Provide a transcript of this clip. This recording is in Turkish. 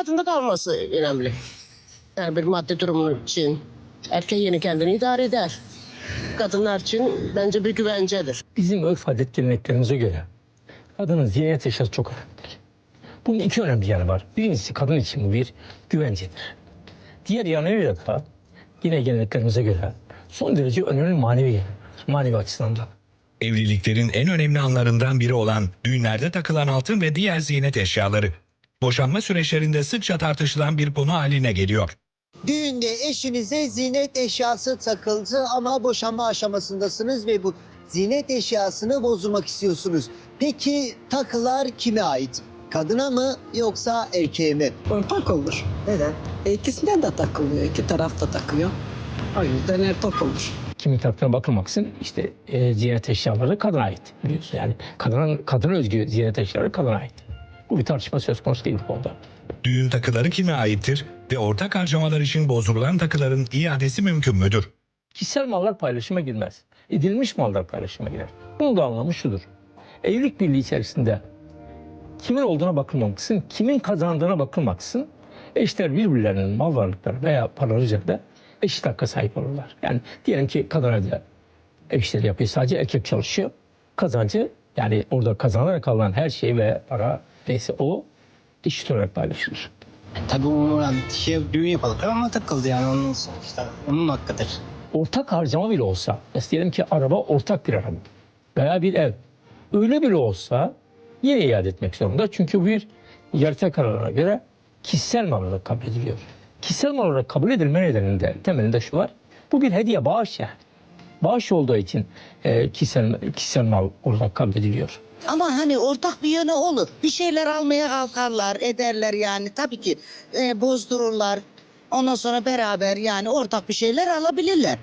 kadında kalması önemli. Yani bir maddi durumu için. Erkek yeni kendini idare eder. Kadınlar için bence bir güvencedir. Bizim örf adet geleneklerimize göre kadının ziyaret eşyası çok önemli. Bunun iki önemli yanı var. Birincisi kadın için bu bir güvencedir. Diğer yanıyla da yine geleneklerimize göre son derece önemli manevi, manevi açısından da. Evliliklerin en önemli anlarından biri olan düğünlerde takılan altın ve diğer ziynet eşyaları. Boşanma süreçlerinde sıkça tartışılan bir konu haline geliyor. Düğünde eşinize zinet eşyası takıldı ama boşanma aşamasındasınız ve bu zinet eşyasını bozmak istiyorsunuz. Peki takılar kime ait? Kadına mı yoksa erkeğe mi? Ortak olur. Neden? E, ikisinden de takılıyor. İki taraf da takıyor. O yüzden ortak olur. Kimin taktığına bakılmaksın işte e, ziyaret eşyaları kadına ait biliyorsun. Yani kadının, kadına özgü ziyaret eşyaları kadına ait. Bu bir tartışma söz konusu değil konuda. Düğün takıları kime aittir ve ortak harcamalar için bozulan takıların iadesi mümkün müdür? Kişisel mallar paylaşıma girmez. Edilmiş mallar paylaşıma girer. Bunun da anlamı şudur. Evlilik birliği içerisinde kimin olduğuna bakılmaksın, kimin kazandığına bakılmaksın. Eşler birbirlerinin mal varlıkları veya paraları üzerinde eşit hakka sahip olurlar. Yani diyelim ki kadın evde ev işleri yapıyor. Sadece erkek çalışıyor. Kazancı yani orada kazanarak alınan her şey ve para neyse o eşit olarak paylaşılır. Tabii o yani şey düğün yapalım ama takıldı yani onun sonuçta. Onun hakkıdır. ortak harcama bile olsa, mesela diyelim ki araba ortak bir araba veya bir ev. Öyle bile olsa yine iade etmek zorunda. Çünkü bu bir yarıta kararına göre kişisel mal olarak kabul ediliyor. Kişisel mal olarak kabul edilme nedeninde temelinde şu var. Bu bir hediye, bağış yani. Bağış olduğu için e, kişisel, kişisel mal olarak kabul ediliyor. Ama hani ortak bir yönü olur. Bir şeyler almaya kalkarlar, ederler yani. Tabii ki e, bozdururlar. Ondan sonra beraber yani ortak bir şeyler alabilirler.